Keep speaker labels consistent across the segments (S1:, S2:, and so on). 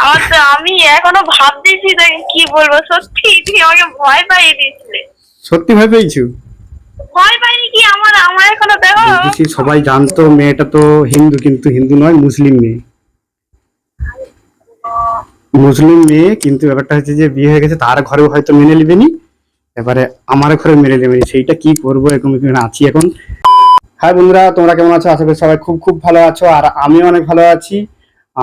S1: আমার তো আমি এখনও ভাবতেছি তোকে কি বলব। সত্যি তুই আমাকে ভয় পাইয়ে দিয়েছিলে।
S2: সত্যি ভয় পেয়েছ?
S1: ভয় পাইনি কি আমার? আমার এখনও দেখো
S2: সবাই জানতো মেয়েটা তো হিন্দু কিন্তু হিন্দু নয় মুসলিম মেয়ে। মুসলিম মেয়ে কিন্তু ব্যাপারটা হচ্ছে যে বিয়ে হয়ে গেছে তার ঘরেও হয়তো মেনে নেবেনি এবারে আমার ঘরে মেনে নেবেনি সেইটা কি করব এরকম আছি এখন। হ্যাঁ বন্ধুরা তোমরা কেমন আছো? আশা করি সবাই খুব খুব ভালো আছো আর আমিও অনেক ভালো আছি।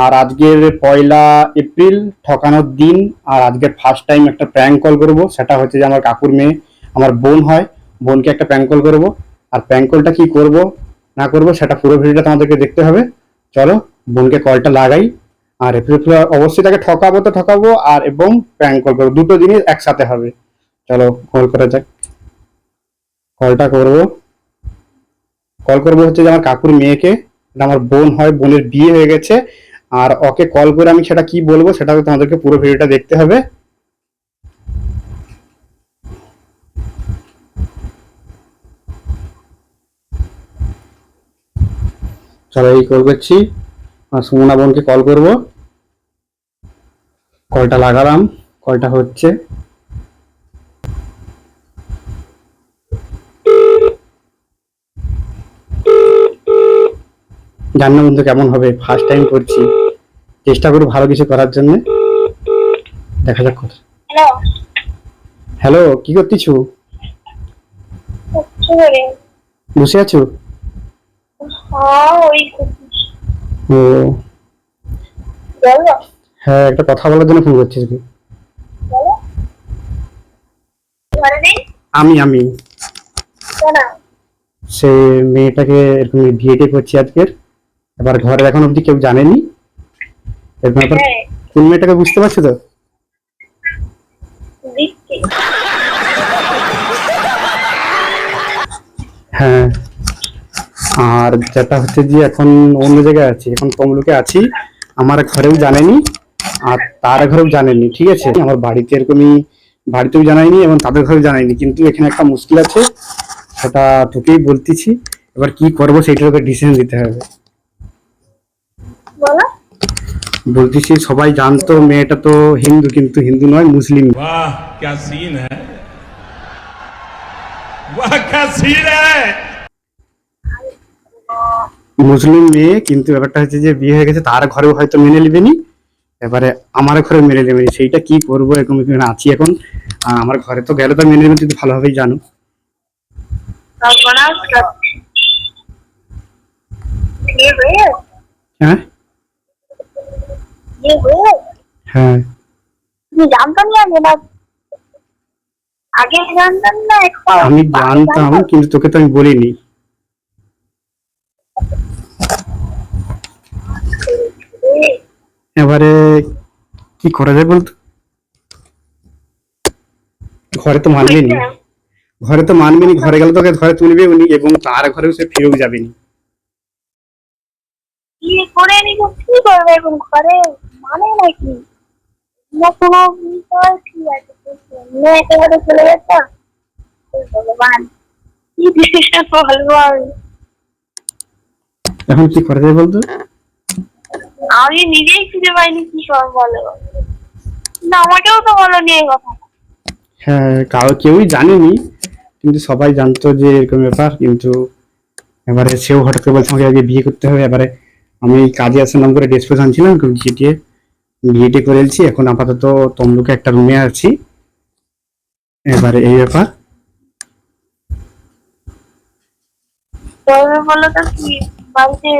S2: আর আজকের পয়লা এপ্রিল ঠকানোর দিন, আর আজকের ফার্স্ট টাইম একটা প্র্যাঙ্ক কল করব। সেটা হচ্ছে যে আমার কাকুর মেয়ে, আমার বোন হয়, বোনকে একটা প্র্যাঙ্ক কল করব। আর প্র্যাঙ্ক কলটা কি করব, না করব, সেটা পুরো ভিডিওটা তোমাদেরকে দেখতে হবে। চলো, বোনকে কলটা লাগাই। আর এপ্রিল অবশ্যই তাকে ঠকাবো তো ঠকাবো, আর এবং প্র্যাঙ্ক কল করব। দুটো জিনিস একসাথে হবে। চলো কল করা যাক। কলটা করব। কল করব হচ্ছে যে আমার কাকুর মেয়েকে। আমার বোন হয়, বোনের বিয়ে হয়ে গেছে। আর ওকে কল করে আমি সেটা কি বলব সেটা তোমাদেরকে পুরো ভিডিওটা দেখতে হবে। চলো এই কল করছি। আর সুমনা বোনকে কল করব। কলটা লাগালাম। কলটা হচ্ছে। জানি না বন্ধু কেমন হবে? ফার্স্ট টাইম করছি। চেষ্টা করি ভালো কিছু করার জন্য। দেখা যাক কথা
S1: হ্যালো
S2: কি করতেছো? বসে আছো?
S1: হ্যাঁ
S2: ও। হ্যাঁ একটা কথা বলার জন্য ফোন করছিস কি
S1: বলো। ঘরে নেই?
S2: আমি আমি। সে মেয়েটাকে এরকম বিয়েটে করছি আজকের। এবার ঘরে এখন অবধি কেউ জানেনি? এরকম ব্যাপার
S1: হ্যাঁ।
S2: কোন মেয়েটাকে বুঝতে পারছ তো? হ্যাঁ। আর যেটা হচ্ছে যে এখন অন্য জায়গায় আছি এখন তমলুকে আছি। আমার ঘরেও জানেনি আর তার ঘরেও জানেনি ঠিক আছে? আমার বাড়িতে এরকমই বাড়িতেও জানাইনি এবং তাদের ঘরেও জানাইনি কিন্তু এখানে একটা মুশকিল আছে সেটা তোকেই বলতেছি। এবার কি করব সেইটার উপর ডিসিশন দিতে হবে।
S1: বলো
S2: বলতেছি সবাই জানতো মেয়েটা তো হিন্দু কিন্তু হিন্দু নয় মুসলিম
S3: वाह क्या सीन है वाह क्या सीन है
S2: মুসলিম মেয়ে কিন্তু ব্যাপারটা হচ্ছে যে বিয়ে হয়ে গেছে তার ঘরেও হয়তো মেনে নেবেনি এবারে আমার ঘরে মেনে নেবেনি সেইটা কি করবো এরকম এখানে আছি এখন আহ, আমার ঘরে তো গেলে তো মেনে নেবেন তুই তো ভালোভাবেই জানো
S1: সর্বনাশ করছি। বিয়ে হয়ে
S2: হ্যাঁ।
S1: বিয়ে গেছে? তুমি জানতাম আগে না আগে জানতাম না এখন?
S2: আমি জানতাম কিন্তু তোকে তো আমি বলিনি। এবারে কি করা যায় বলতো? ঘরে তো মানবেনি ঘরে তো মানবেনি ঘরে গেলে তোকে ঘরে তুলবে উনি এবং তার ঘরেও সে ফিরেও
S1: করে নিবো? কি করবে এখন ঘরে? মানে নাকি? না কোনো বিষয় আছে মেয়ে একেবারে চলে গেছে? ভগবান কি ডিসিশন বলব?
S2: এখন কি করা যায় বলতো?
S1: আমি নিজেই খুঁজে পাইনি কি বলো না আমাকেও তো বলো নিয়ে কথা
S2: হ্যাঁ কাউ কেউই জানেনি কিন্তু সবাই জানতো যে এরকম ব্যাপার কিন্তু এবারে সেও হঠাৎ করে বলছে আমাকে আগে বিয়ে করতে হবে। এবারে আমি কাজে আসার নাম করে ড্রেস ছিলাম জিটিয়ে বিয়েটি করে এলছি এখন আপাতত তমলুকে একটা রুমে আছি। এবারে এই ব্যাপার।
S1: বলো তো কি বাড়িতে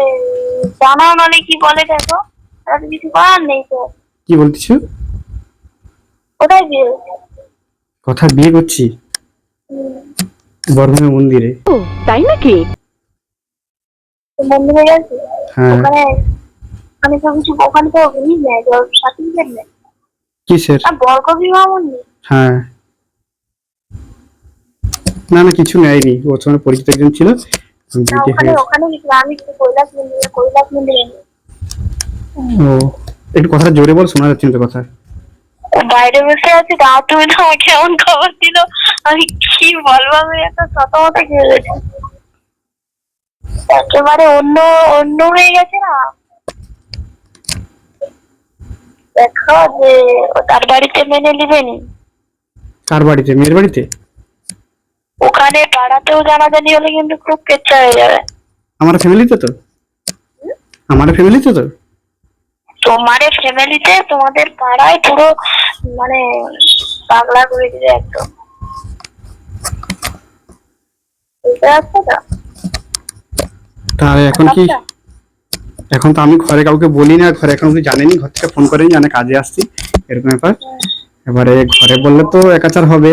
S1: জানাও নাহলে কি বলে দেখো। আর তো কিছু করার নেই তো।
S2: কি বলতেছো?
S1: কোথায় বিয়ে?
S2: কথা বিয়ে করছি। মন্দিরে।
S4: তাই নাকি?
S1: মন্দিরে গেছে?
S2: হ্যাঁ।
S1: ওখানে তো কিছু ওখানে তো ই নেই সার্টিফিকেট নেই
S2: কিসের?
S1: আর বর্গ বিবাহ
S2: হ্যাঁ। না না কিছু নেয়নি। ওর সঙ্গে পরিচিত একজন ছিল।
S1: ওখানে
S2: হয়ে
S1: ওখানে কিছু আমি কৈলাস মন্দিরে কৈলাস মন্দিরে
S2: ও একটু কথাটা জোরে বল শোনা যাচ্ছে না কথা।
S1: বাইরে বসে আছি তা তুমি তো আমাকে এমন খবর দিল। আমি কি বলব আমি একটা শতমত খেয়ে গেছি। একেবারে অন্য অন্য হয়ে গেছে না? দেখো যে তার বাড়িতে মেনে নিবেনি
S2: কার বাড়িতে? মেয়ের বাড়িতে?
S1: ওখানে পাড়াতেও জানাজানি হলে কিন্তু খুব কেচ্ছা হয়ে যাবে।
S2: আমার ফ্যামিলিতে তো? আমার ফ্যামিলিতে তো?
S1: তোমাদের ফ্যামিলিতে? তোমাদের পাড়ায় পুরো মানে পাগলা করে দিবে একদম। বুঝতে পারছ তো?
S2: তাহলে এখন কি
S1: আচ্ছা।
S2: এখন তো আমি ঘরে কাউকে বলি না ঘরে এখন জানেনি ঘর থেকে ফোন করেনি জানে কাজে আসছি এরকম ব্যাপার। এবারে ঘরে বললে তো একাচার হবে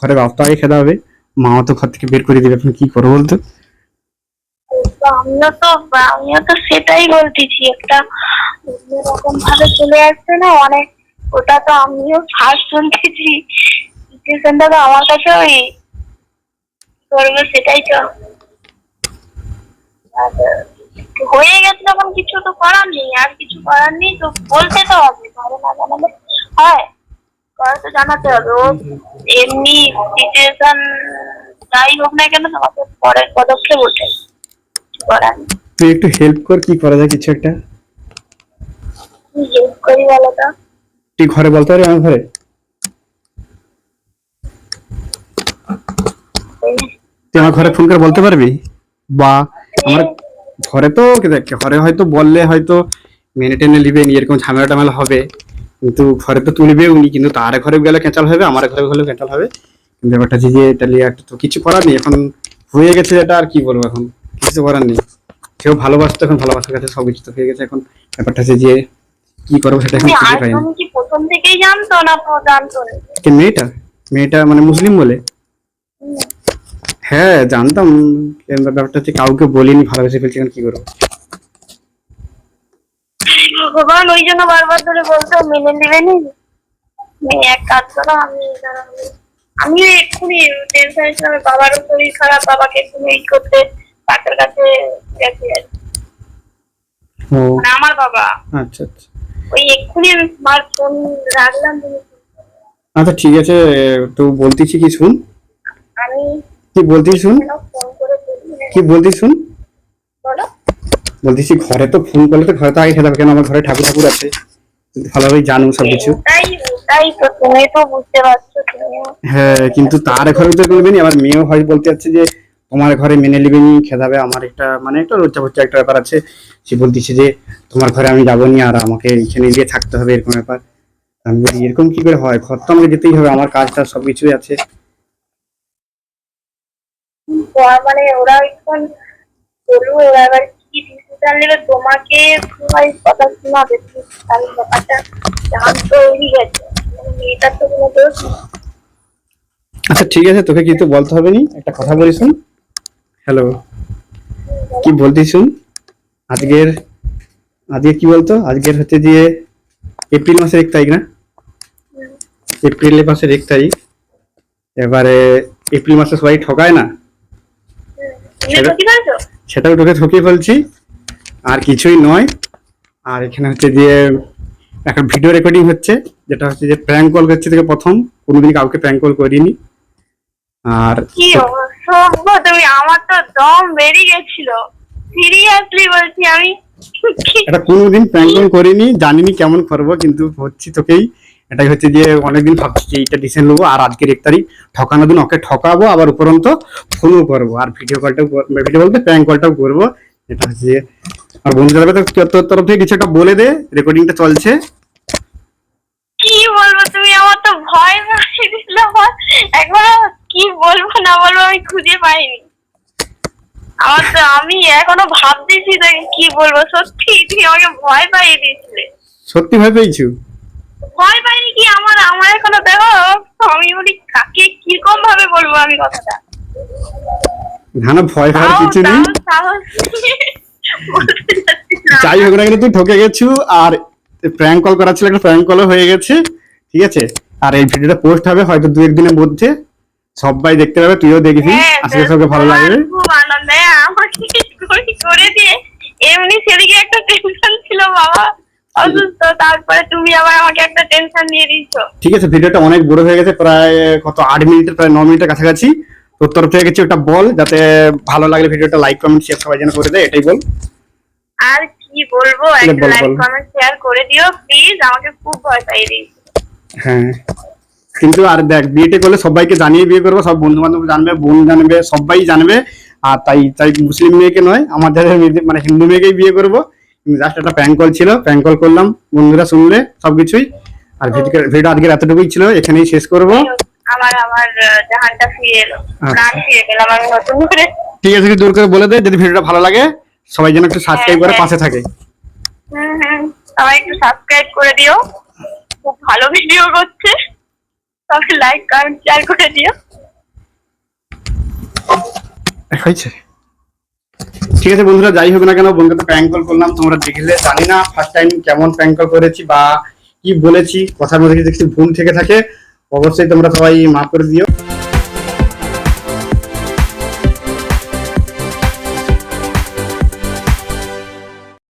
S2: ঘরে বাপ তো আগে খেতে হবে মাও তো ঘর থেকে বের করে দিবে এখন কি করব বলতো?
S1: আমিও তো আমিও তো সেটাই বলতেছি একটা অন্যরকম ভাবে চলে আসছে না অনেক ওটা তো আমিও ফার্স্ট শুনতেছি সিচুয়েশনটা তো আমার কাছে ওই করব সেটাই তো। আর, হয়ে গেছে যখন কিছু তো করার নেই আর কিছু করার নেই তো বলতে তো হবে ঘরে না জানালে হয় ঘরে তো জানাতে হবে। ও এমনি সিচুয়েশন যাই হোক না কেন তোমাকে পরের পদক্ষেপ ওঠে করার
S2: তুই একটু হেল্প কর কি করা যায় কিছু একটা?
S1: হেল্প করি বলো তো?
S2: তুই ঘরে বলতে পারি আমার ঘরে। তুই আমার ঘরে ফোন করে বলতে পারবি? বা আমার ঘরে তো দেখ ঘরে হয়তো বললে হয়তো মেনে টেনে নিবে নি এরকম ঝামেলা টামেলা হবে। কিন্তু ঘরে তো তুলবে উনি কিন্তু তার ঘরে গেলে ক্যাঁচাল হবে আমার ঘরে গেলে ক্যাঁচাল হবে। কিন্তু ব্যাপারটা হচ্ছে যে এটা নিয়ে একটা তো কিছু করার নেই এখন হয়ে গেছে এটা আর কি বলব এখন? কিছু করার নেই। কেউ ভালোবাসতো এখন ভালোবাসার কাছে সব কিছু তো হয়ে গেছে এখন। ব্যাপারটা হচ্ছে যে কি করব সেটা এখন খুঁজে পাই না। মেয়েটা? মেয়েটা মানে মুসলিম বলে। হ্যাঁ জানতাম। ব্যাপারটা হচ্ছে কাউকে বলিনি ভালোবেসে ফেলছি এখন কি করব?
S1: ভগবান ওই জন্য বারবার ধরে বলতো মেনে নেবেনি মেয়ে এক কাজ করো আমি। আমিও এক্ষুনি টেনশন ছিলাম বাবারও শরীর খারাপ বাবাকে এক্ষুনি এই করতে ডাক্তার কাছে গেছে আর মানে আমার বাবা।
S2: আচ্ছা আচ্ছা।
S1: ওই এক্ষুনি আমি মার ফোন রাখলাম।
S2: আচ্ছা ঠিক আছে তো বলতেছি কি শুন
S1: আমি
S2: কি বলতেছি শুন? কি বলতেছি শুন? বলতেছি ঘরে তো ফোন করলে তো ঘরে তো আগে খেতে হবে কেন আমার ঘরে ঠাকুর ঠাকুর আছে? ভালোভাবে জানো সব কিছু
S1: ওটাই ওটাই তো তুমি তো বুঝতে পারছ তুমিও
S2: হ্যাঁ কিন্তু তার ঘরে তো করবে নি আবার মেয়েও হয় বলতে যাচ্ছে যে তোমার ঘরে মেনে নেবে নি খেতে আমার একটা মানে একটা লজ্জা ফজ্জা একটা ব্যাপার আছে। সে বলতেছে যে তোমার ঘরে আমি যাব নি আর আমাকে এখানে গিয়ে থাকতে হবে এরকম ব্যাপার। আমি বলি এরকম কি করে হয়? ঘর তো আমাকে যেতেই হবে আমার কাজটা সবকিছুই আছে।
S1: মানে ওরা এখন বলব ওরা এবার কি ডিসিশন নেবে? তোমাকে তোমার কথা শোনাবে তাহলে ব্যাপারটা জান তো হয়ে গেছে। মেয়েটার তো কোনো দোষ
S2: আচ্ছা ঠিক আছে তোকে কিছু বলতে হবে নি। একটা কথা বলি শুন। হ্যালো কি বলতি শুন? আজকের আজকে কি বলতো? আজকের হচ্ছে যে এপ্রিল মাসের এক তারিখ না? এপ্রিল মাসের এক তারিখ। এবারে এপ্রিল মাসে সবাই ঠকায় না? সেটাও তোকে ঠকিয়ে ফেলছি। আর কিছুই নয়। আর এখানে হচ্ছে যে একটা ভিডিও রেকর্ডিং হচ্ছে যেটা হচ্ছে যে প্র্যাঙ্ক কল করছে থেকে প্রথম। কোনোদিন কাউকে প্র্যাঙ্ক কল করিনি। আর
S1: কি অসভ্য তুমি আমার তো দম বেরিয়ে গেছিল। সিরিয়াসলি বলছি আমি
S2: এটা কোনোদিন প্র্যাঙ্ক কল করিনি জানিনি কেমন করব কিন্তু হচ্ছে তোকেই। এটাই হচ্ছে যে অনেকদিন ভাবছি এইটা ডিসিশন নেব আর আজকের এক তারিখ ঠকানো দিন ওকে ঠকাবো আবার উপরন্ত ফোনও করব আর ভিডিও কলটাও ভিডিও বলতে প্র্যাঙ্ক কলটাও করব। এটা হচ্ছে যে আর বন্ধু যাবে তো তোর তরফ থেকে কিছু একটা বলে দে রেকর্ডিংটা চলছে।
S1: কি বলব তুমি আমার তো ভয় পাঠিয়ে দিল আমার একবার কি বলব না বলব আমি খুঁজে পাইনি। আমার তো আমি এখনও ভাবতেছি কি বলব সত্যি তুমি আমাকে ভয় পাইয়ে দিয়েছিলে।
S2: সত্যি ভয় পেয়েছু
S1: ভয় পাইনি কি আমার আমার এখনও দেখো আমি বলি কাকে কীরকম ভাবে বলব আমি কথাটা?
S2: না না ভয় ভয় কিছু নেই। যাই হোক না কেন তুই ঠকে গেছু। আর প্র্যাঙ্ক কল করা ছিল একটা প্র্যাঙ্ক কলও হয়ে গেছে ঠিক আছে? আর এই ভিডিওটা পোস্ট হবে হয়তো দু একদিনের মধ্যে। সবাই দেখতে পাবে তুইও দেখবি।
S1: হ্যাঁ,
S2: আজকে সবকে ভালো লাগবে।
S1: খুব আনন্দ আমাকে করে দিয়ে এমনি সেদিকে একটা টেনশন ছিল বাবা। অসুস্থ তারপরে তুমি আবার আমাকে একটা টেনশন দিয়ে দিচ্ছ
S2: ঠিক আছে ভিডিওটা অনেক বড় হয়ে গেছে প্রায় কত আট মিনিটের প্রায় ন মিনিটের কাছাকাছি। তোর তরফ থেকে কিছু একটা বল যাতে ভালো লাগলে ভিডিওটা লাইক কমেন্ট শেয়ার সবাই যেন করে দেয় এটাই বল।
S1: আর কি কি বলব একটা লাইক কমেন্ট শেয়ার করে দিও প্লিজ আমাকে খুব ভয় পাইয়ে দিয়েছে।
S2: হ্যাঁ। কিন্তু আর দেখ বিয়েটা করলে সবাইকে জানিয়ে বিয়ে করব সব বন্ধু বান্ধব জানবে বোন জানবে সবাই জানবে। আর তাই তাই মুসলিম মেয়েকে নয় আমাদের মানে হিন্দু মেয়েকেই বিয়ে করব। জাস্ট একটা প্যাঙ্ক কল ছিল প্যাঙ্ক কল করলাম বন্ধুরা শুনলে সবকিছুই। আর ভিডিও- আজকের এতটুকুই ছিল এখানেই শেষ করব।
S1: আমার আমার জাহানটা ফিরে এলো।
S2: আচ্ছা।
S1: প্রাণ ফিরে পেলাম আমি নতুন করে
S2: ঠিক আছে দূর করে বলে দে যদি ভিডিওটা ভালো লাগে সবাই যেন একটু সাবস্ক্রাইব করে
S1: হ্যাঁ,
S2: পাশে থাকে।
S1: হুম হুম সবাই একটু সাবস্ক্রাইব করে দিও। খুব ভালো ভিডিও করছে। সবাই লাইক কমেন্ট শেয়ার করে দিও।
S2: হয়েছে। ঠিক আছে বন্ধুরা, যাই হোক না কেন বন্ধু তো প্র্যাঙ্ক কল করলাম। তোমরা দেখলে, জানি না ফার্স্ট টাইম কেমন প্র্যাঙ্ক কল করেছি বা কি বলেছি, কথার মধ্যে যদি ভুল থেকে থাকে, অবশ্যই তোমরা সবাই মাফ করে দিও।